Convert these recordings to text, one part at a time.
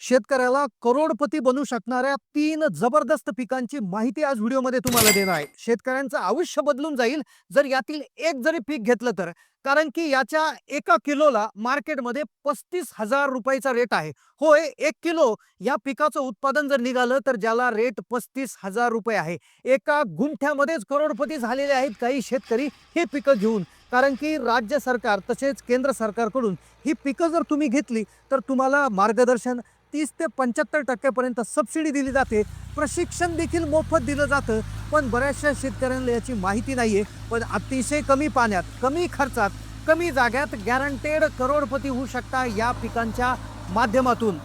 शेतकऱ्याला करोडपती बनू शकणाऱ्या तीन जबरदस्त पिकांची माहिती आज व्हिडिओमध्ये तुम्हाला देणार आहे. शेतकऱ्यांचं आयुष्य बदलून जाईल जर यातील एक जरी पीक घेतलं तर. कारण की याच्या एका किलोला मार्केटमध्ये पस्तीस हजार रुपयाचा रेट आहे. होय एक किलो या पिकाचं उत्पादन जर निघालं तर ज्याला रेट पस्तीस हजार रुपये आहे. एका गुंठ्यामध्येच करोडपती झालेले आहेत काही शेतकरी हे पिकं घेऊन. कारण की राज्य सरकार तसेच केंद्र सरकारकडून ही पिकं जर तुम्ही घेतली तर तुम्हाला मार्गदर्शन तीस ते पंच्याहत्तर टक्क्यापर्यंत सबसिडी दिली जाते. प्रशिक्षण देखील मोफत दिलं जातं पण बऱ्याचशा शेतकऱ्यांना याची माहिती नाही आहे पण अतिशय कमी पाण्यात कमी खर्चात कमी जाग्यात गॅरंटेड करोडपती होऊ शकता या पिकांच्या माध्यमातून.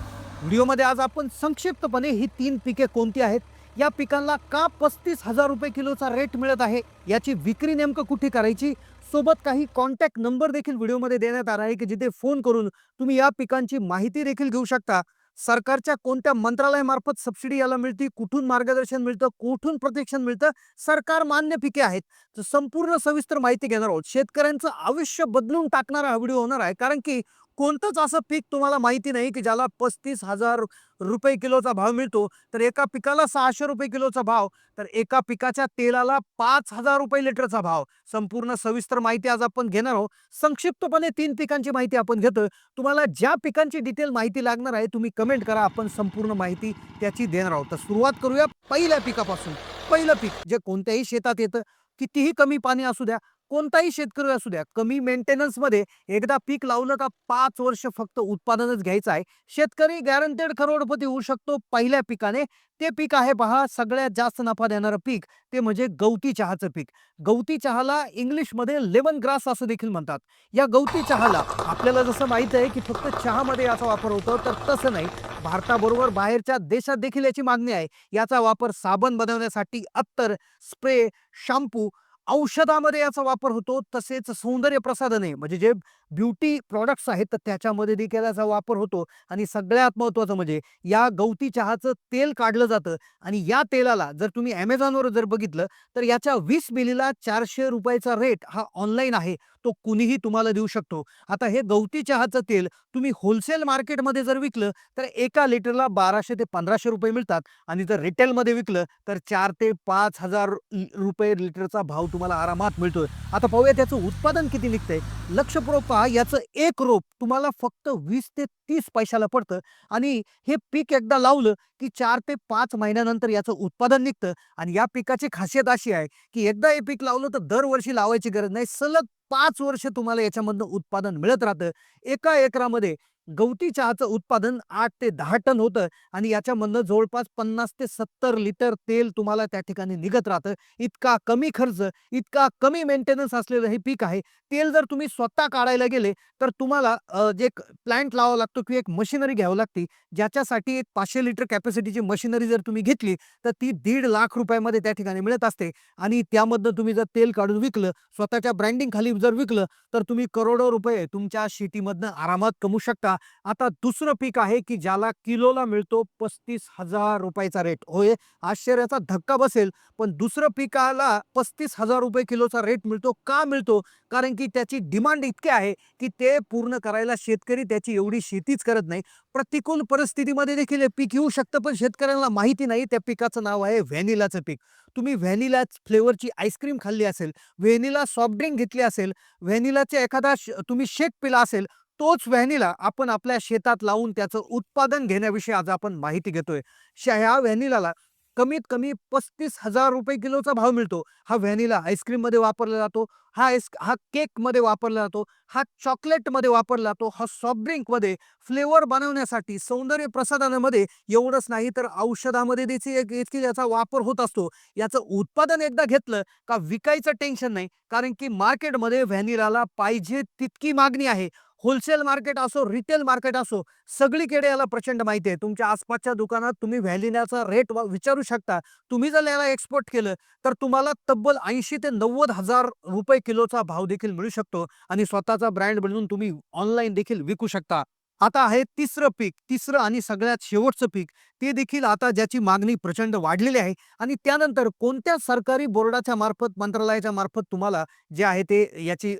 व्हिडिओमध्ये आज आपण संक्षिप्तपणे ही तीन पिके कोणती आहेत? या पिकांना का पस्तीस हजार रुपये किलोचा रेट मिळत आहे? याची विक्री नेमकं कुठे करायची? सोबत काही कॉन्टॅक्ट नंबर देखील व्हिडिओमध्ये देण्यात आला आहे की जिथे फोन करून तुम्ही या पिकांची माहिती देखील घेऊ शकता. सरकारच्या कोणत्या मंत्रालयामार्फत सबसिडी याला मिळते कुठून मार्गदर्शन मिळतं कुठून प्रोटेक्शन मिळतं सरकार मान्य पिके आहेत. तर संपूर्ण सविस्तर माहिती घेणार आहोत. शेतकऱ्यांचं आयुष्य बदलून टाकणारा हा व्हिडिओ होणार आहे. कारण की कोणतंच असं पीक तुम्हाला माहिती नाही की ज्याला पस्तीस हजार रुपये किलोचा भाव मिळतो तर एका पिकाला सहाशे रुपये किलोचा भाव तर एका पिकाच्या तेलाला पाच हजार रुपये लिटरचा भाव. संपूर्ण सविस्तर माहिती आज आपण घेणार आहोत. संक्षिप्तपणे तीन पिकांची माहिती आपण घेतोय. तुम्हाला ज्या पिकांची डिटेल माहिती लागणार आहे तुम्ही कमेंट करा. आपण संपूर्ण माहिती त्याची देणार आहोत. तर सुरुवात करूया पहिल्या पिकापासून. पहिलं पीक जे कोणत्याही शेतात येतं कितीही कमी पाणी असू द्या कोणताही शेतकरी असू द्या कमी मेंटेनन्समध्ये एकदा पीक लावलं का पाच वर्ष फक्त उत्पादनच घ्यायचं आहे. शेतकरी गॅरंटेड करोडपती होऊ शकतो पहिल्या पिकाने. ते पीक आहे पहा सगळ्यात जास्त नफा देणारं पीक ते म्हणजे गवती चहाचं पीक. गवती चहाला इंग्लिशमध्ये लेमन ग्रास असं देखील म्हणतात. या गवती चहाला आपल्याला जसं माहीत आहे की फक्त चहामध्ये याचा वापर होतो तर तसं नाही. भारताबरोबर बाहेरच्या देशात देखील याची मागणी आहे. याचा वापर साबण बनवण्यासाठी अत्तर स्प्रे शॅम्पू औषधामध्ये याचा वापर होतो तसेच सौंदर्य प्रसाधने म्हणजे जे ब्युटी प्रॉडक्ट्स आहेत तर त्याच्यामध्ये देखील याचा वापर होतो. आणि सगळ्यात महत्त्वाचं म्हणजे या गवती चहाचं तेल काढलं जातं. आणि या तेलाला जर तुम्ही ॲमेझॉनवर जर बघितलं तर याच्या वीस मिलीला चारशे रुपयाचा रेट हा ऑनलाईन आहे. तो कुणीही तुम्हाला देऊ शकतो. आता हे गवती चहाचं तेल तुम्ही होलसेल मार्केटमध्ये जर विकलं तर एका लिटरला बाराशे ते पंधराशे रुपये मिळतात. आणि जर रिटेलमध्ये विकलं तर चार ते पाच हजार रुपये लिटरचा भाव तुम्हाला आरामात मिळतोय. आता पाहूया त्याचं उत्पादन किती निघतंय. लक्षपूर्वक पहा याचं एक रोप तुम्हाला फक्त वीस ते तीस पैशाला पडतं. आणि हे पीक एकदा लावलं की चार ते पाच महिन्यानंतर याचं उत्पादन निघतं. आणि या पिकाची खासियत अशी आहे की एकदा हे पीक लावलं तर दरवर्षी लावायची गरज नाही. सलग पाच वर्ष तुम्हाला याच्यामधनं उत्पादन मिळत राहतं. एका एकरामध्ये गवती चहाचं उत्पादन आठ ते दहा टन होतं आणि याच्यामधनं जवळपास पन्नास ते सत्तर लिटर तेल तुम्हाला त्या ठिकाणी निघत राहतं. इतका कमी खर्च इतका कमी मेंटेनन्स असलेलं हे पीक आहे. तेल जर तुम्ही स्वतः काढायला गेले तर तुम्हाला जे प्लांट लावावा लागतो किंवा एक मशिनरी घ्यावी लागते ज्याच्यासाठी एक पाचशे लिटर कॅपॅसिटीची मशिनरी जर तुम्ही घेतली तर ती दीड लाख रुपयामध्ये त्या ठिकाणी मिळत असते. आणि त्यामधनं तुम्ही जर तेल काढून विकलं स्वतःच्या ब्रँडिंग खाली जर विकलं तर तुम्ही करोडो रुपये तुमच्या शेतीमधनं आरामात कमवू शकता. आता दुसरं पीक आहे की ज्याला किलोला मिळतो पस्तीस हजार रुपयाचा रेट होय आश्चर्याचा धक्का बसेल पण दुसरं पिकाला पस्तीस हजार रुपये किलोचा रेट मिळतो का मिळतो? कारण की त्याची डिमांड इतकी आहे की ते पूर्ण करायला शेतकरी त्याची एवढी शेतीच करत नाही. प्रतिकूल परिस्थितीमध्ये देखील हे पीक येऊ शकतं पण शेतकऱ्यांना माहिती नाही त्या पिकाचं नाव आहे व्हॅनिलाचं पीक. तुम्ही व्हॅनिला फ्लेवरची आईस्क्रीम खाल्ली असेल व्हॅनिला सॉफ्ट ड्रिंक घेतली असेल व्हॅनिलाचे एखादा श- तुम्ही शेक पिला असेल तोच व्हॅनिला आपण आपल्या शेतात लावून त्याचं उत्पादन घेण्याविषयी आज आपण माहिती घेतोय. ह्या व्हॅनिलाला कमीत कमी पस्तीस हजार रुपये किलोचा भाव मिळतो. हा व्हॅनिला आईस्क्रीममध्ये वापरला जातो. हा आईस हा केकमध्ये वापरला जातो. हा चॉकलेटमध्ये वापरला जातो. हा सॉफ्ट ड्रिंकमध्ये फ्लेवर बनवण्यासाठी सौंदर्य प्रसाधनामध्ये एवढंच नाही तर औषधामध्ये देखील एक- देखील याचा वापर होत असतो. याचं उत्पादन एकदा घेतलं का विकायचं टेन्शन नाही. कारण की मार्केटमध्ये व्हॅनिलाला पाहिजे तितकी मागणी आहे. होलसेल मार्केट असो रिटेल मार्केट असो सगळीकडे याला प्रचंड माहिती आहे. तुमच्या आसपासच्या दुकानात तुम्ही व्हॅलिनाचा रेट विचारू शकता. तुम्ही जर याला एक्सपोर्ट केलं तर तुम्हाला तब्बल ऐंशी ते नव्वद हजार रुपये किलोचा भाव देखील मिळू शकतो आणि स्वतःचा ब्रँड बनवून तुम्ही ऑनलाईन देखील विकू शकता. आता आहे तिसरं पीक तिसरं आणि सगळ्यात शेवटचं पीक. ते देखील आता ज्याची मागणी प्रचंड वाढलेली आहे. आणि त्यानंतर कोणत्या सरकारी बोर्डाच्या मार्फत मंत्रालयाच्या मार्फत तुम्हाला जे आहे ते याची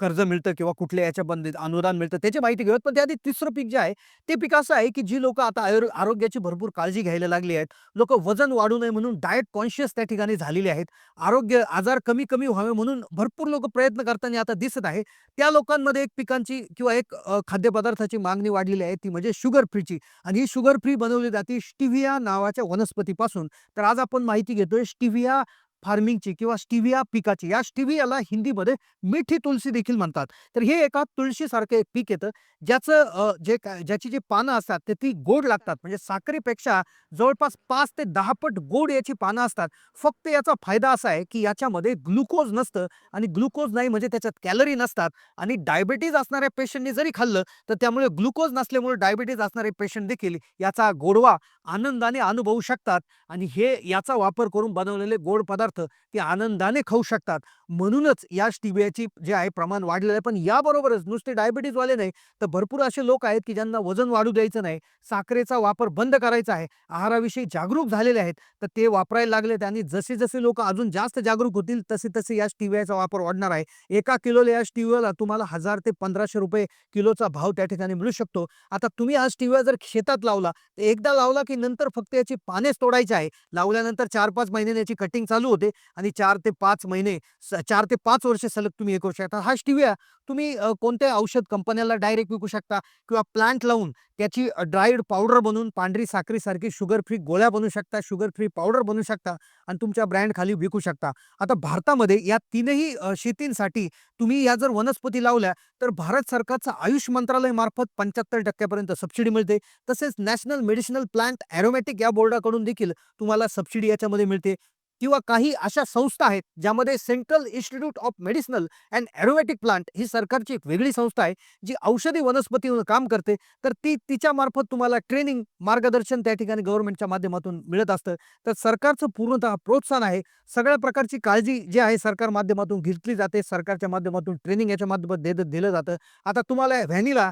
कर्ज मिळतं किंवा कुठल्या याच्या बंद अनुदान मिळतं त्याची माहिती घेऊयात. पण त्याआधी तिसरं पीक जे आहे ते पीक असं आहे की जी लोक आता आयुर आरोग्याची भरपूर काळजी घ्यायला लागली आहेत. लोक वजन वाढू नये म्हणून डाएट कॉन्शियस त्या ठिकाणी झालेले आहेत. आरोग्य आजार कमी कमी व्हावे म्हणून भरपूर लोक प्रयत्न करताना आता दिसत आहे. त्या लोकांमध्ये एक पिकांची किंवा एक खाद्यपदार्थाची मागणी वाढलेली आहे ती म्हणजे शुगर फ्रीची. आणि ही शुगर फ्री बनवली जाते स्टिव्हिया नावाच्या वनस्पतीपासून. तर आज आपण माहिती घेतोय स्टिव्हिया फार्मिंगची किंवा स्टिविया पिकाची या स्टिवियाला हिंदीमध्ये मिठी तुलसी देखील म्हणतात. तर हे एका तुळशीसारखं एक पीक येतं ज्याचं जे काय ज्याची जी पानं असतात ते ती गोड लागतात. म्हणजे साखरेपेक्षा जवळपास पाच ते दहा पट गोड याची पानं असतात. फक्त याचा फायदा असा आहे की याच्यामध्ये ग्लुकोज नसतं आणि ग्लुकोज नाही म्हणजे त्याच्यात कॅलरी नसतात. आणि डायबिटीज असणाऱ्या पेशंटने जरी खाल्लं तर त्यामुळे ग्लुकोज नसल्यामुळे डायबिटीज असणारे पेशंट देखील याचा गोडवा आनंदाने अनुभवू शकतात. आणि हे याचा वापर करून बनवलेले गोड पदार्थ ते आनंदाने खाऊ शकतात. म्हणूनच या स्टिबियाची जे आहे प्रमाण वाढलेलं आहे. पण याबरोबरच नुसते डायबिटीजवाले नाही तर भरपूर असे लोक आहेत की ज्यांना वजन वाढू द्यायचं नाही साखरेचा वापर बंद करायचा आहे आहाराविषयी जागरूक झालेले आहेत तर ते वापरायला लागलेत आणि जसे जसे लोक अजून जास्त जागरूक होतील तसे तसे या स्टिबियाचा वापर वाढणार आहे. एका किलोला या स्टिव्याला तुम्हाला हजार ते पंधराशे रुपये किलोचा भाव त्या ठिकाणी मिळू शकतो. आता तुम्ही हा स्टिव्या जर शेतात लावला तर एकदा लावला की नंतर फक्त याची पानेच तोडायची आहे. लावल्यानंतर चार पाच महिन्याने याची कटिंग चालू होते. आणि चार ते पाच महिने स- चार ते पाच वर्ष सलग तुम्ही हे करू शकता. हा स्टिव्या तुम्ही कोणत्या औषध कंपन्याला डायरेक्ट विकू शकता किंवा प्लांट लावून त्याची ड्राईड पावडर बनवून पांढरी साखरीसारखी शुगर फ्री गोळ्या बनवू शकता शुगर फ्री पावडर बनवू शकता आणि तुमच्या ब्रँड खाली विकू शकता. आता भारतामध्ये या तीनही शेतींसाठी तुम्ही या जर वनस्पती लावल्या तर भारत सरकारचं आयुष मंत्रालय मार्फत पंच्याहत्तर टक्क्यापर्यंत सबसिडी मिळते. तसेच नॅशनल मेडिसिनल प्लांट ॲरोमॅटिक या बोर्डाकडून देखील तुम्हाला सबसिडी याच्यामध्ये मिळते. किंवा काही अशा संस्था आहेत ज्यामध्ये central institute of medicinal and aromatic plant ही सरकारची एक वेगळी संस्था आहे जी औषधी वनस्पतीवर काम करते. तर ती तिच्या मार्फत तुम्हाला ट्रेनिंग मार्गदर्शन त्या ठिकाणी गव्हर्नमेंटच्या माध्यमातून मिळत असतं. तर सरकारचं पूर्णतः प्रोत्साहन आहे. सगळ्या प्रकारची काळजी जी आहे सरकार माध्यमातून घेतली जाते सरकारच्या माध्यमातून ट्रेनिंग याच्या माध्यमात देत दिलं जातं. आता तुम्हाला व्हॅनिला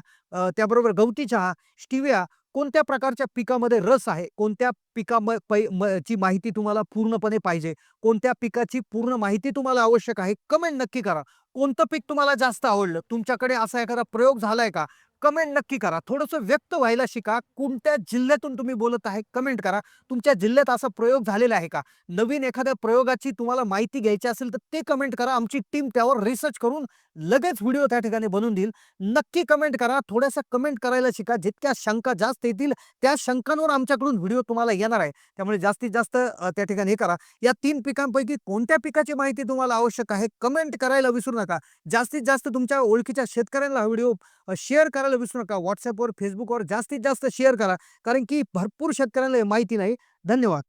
त्याबरोबर गवती चहा स्टिव्या कोणत्या प्रकारच्या पिकामध्ये रस आहे? कोणत्या पिका म, पै म, ची माहिती तुम्हाला पूर्णपणे पाहिजे? कोणत्या पिकाची पूर्ण माहिती तुम्हाला आवश्यक आहे? कमेंट नक्की करा. कोणतं पीक तुम्हाला जास्त आवडलं? तुमच्याकडे असा एखादा प्रयोग झालाय का? कमेंट नक्की करा. थोडंसं व्यक्त व्हायला शिका. कोणत्या जिल्ह्यातून तुम्ही बोलत आहे कमेंट करा. तुमच्या जिल्ह्यात असा प्रयोग झालेला आहे का? नवीन एखाद्या प्रयोगाची तुम्हाला माहिती घ्यायची असेल तर ते कमेंट करा. आमची टीम त्यावर रिसर्च करून लगेच व्हिडिओ त्या ठिकाणी बनवून देईल. नक्की कमेंट करा. थोड्याशा कमेंट करायला शिका. जितक्या शंका जास्त येतील त्या शंकांवर आमच्याकडून व्हिडिओ तुम्हाला येणार आहे. त्यामुळे जास्तीत जास्त त्या ठिकाणी हे करा. या तीन पिकांपैकी कोणत्या पिकाची माहिती तुम्हाला आवश्यक आहे कमेंट करायला विसरू नका. जास्तीत जास्त तुमच्या ओळखीच्या शेतकऱ्यांना हा व्हिडिओ शेअर करायला विसरू नका. व्हॉट्सअपवर फेसबुकवर जास्तीत जास्त शेअर करा. कारण की भरपूर शेतकऱ्यांना माहिती नाही. धन्यवाद.